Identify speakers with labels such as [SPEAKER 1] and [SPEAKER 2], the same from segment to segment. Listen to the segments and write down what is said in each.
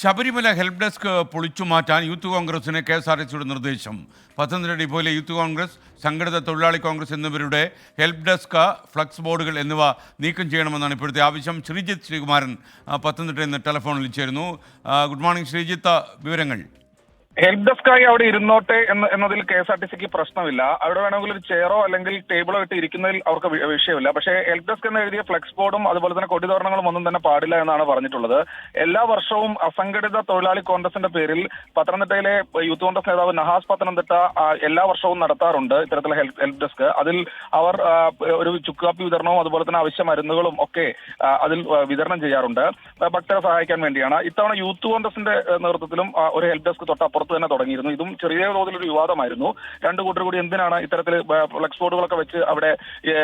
[SPEAKER 1] Sabarimala help desk പൊളിച്ചു മാറ്റാൻ youth കോൺഗ്രസിന് കെ എസ് ആർ ടി സിയുടെ നിർദ്ദേശം. പത്തനംതിട്ട ഡിപ്പോയിലെ യൂത്ത് കോൺഗ്രസ് സംഘടിത തൊഴിലാളി കോൺഗ്രസ് എന്നിവരുടെ ഹെൽപ്പ് ഡെസ്ക് ഫ്ലക്സ് ബോർഡുകൾ എന്നിവ നീക്കം ചെയ്യണമെന്നാണ് ഇപ്പോഴത്തെ ആവശ്യം. ശ്രീജിത്ത് ശ്രീകുമാരൻ പത്തനംതിട്ടയിൽ നിന്ന് ടെലഫോണിൽ ചേരുന്നു. Good morning Sreejith. വിവരങ്ങൾ.
[SPEAKER 2] ഹെൽപ്പ് ആയി അവിടെ ഇരുന്നോട്ടെ എന്ന് എന്നതിൽ കെ എസ് ആർ ടി സിക്ക് പ്രശ്നമില്ല. അവിടെ വേണമെങ്കിൽ ഒരു ചെയറോ അല്ലെങ്കിൽ ടേബിളോ ഇട്ട് ഇരിക്കുന്നതിൽ അവർക്ക് വിഷയമില്ല. പക്ഷേ ഹെൽപ് ഡെസ്ക് എന്ന് എഴുതിയ ഫ്ലെക്സ് ബോർഡും അതുപോലെ തന്നെ കൊടിതോരണങ്ങളും ഒന്നും തന്നെ പാടില്ല എന്നാണ് പറഞ്ഞിട്ടുള്ളത്. എല്ലാ വർഷവും അസംഘടിത തൊഴിലാളി കോൺഗ്രസിന്റെ പേരിൽ പത്തനംതിട്ടയിലെ യൂത്ത് കോൺഗ്രസ് നേതാവ് നഹാസ് പത്തനംതിട്ട എല്ലാ വർഷവും നടത്താറുണ്ട് ഇത്തരത്തിലുള്ള ഹെൽപ്പ് ഹെൽപ്പ് ഡെസ്ക് അതിൽ അവർ ഒരു ചുക്കാപ്പി വിതരണവും അതുപോലെ തന്നെ അവശ്യ മരുന്നുകളും ഒക്കെ അതിൽ വിതരണം ചെയ്യാറുണ്ട്. ഭക്തരെ സഹായിക്കാൻ വേണ്ടിയാണ്. ഇത്തവണ യൂത്ത് കോൺഗ്രസിന്റെ നേതൃത്വത്തിലും ഒരു ഹെൽപ് ഡെസ്ക് തൊട്ടപ്പുറത്ത് തന്നെ തുടങ്ങിയിരുന്നു. ഇതും ചെറിയ തോതിലൊരു വിവാദമായിരുന്നു. രണ്ട് കൂട്ടർ കൂടി എന്തിനാണ് ഇത്തരത്തിൽ ഫ്ലക്സ് ബോർഡുകളൊക്കെ വെച്ച് അവിടെ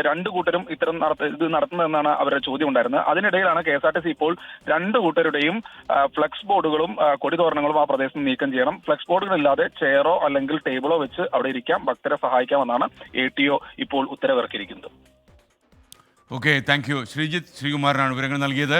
[SPEAKER 2] രണ്ട് കൂട്ടരും ഇത്തരം ഇത് നടത്തുന്നതെന്നാണ് അവരുടെ ചോദ്യം ഉണ്ടായിരുന്നത് അതിനിടയിലാണ് K S R T C ഇപ്പോൾ രണ്ട് കൂട്ടരുടെയും ഫ്ലക്സ് ബോർഡുകളും കൊടിതോരണങ്ങളും ആ പ്രദേശത്ത് നീക്കം ചെയ്യണം. ഫ്ലക്സ് ബോർഡുകളില്ലാതെ ചെയറോ അല്ലെങ്കിൽ ടേബിളോ വെച്ച് അവിടെ ഇരിക്കാം. ഭക്തരെ സഹായിക്കാമെന്നാണ് എ ടി ഒ ഇപ്പോൾ ഉത്തരവിറക്കിയിരിക്കുന്നത്.
[SPEAKER 1] ഓക്കെ താങ്ക് യു ശ്രീജിത്ത് ശ്രീകുമാരനാണ് വിവരങ്ങൾ നൽകിയത്.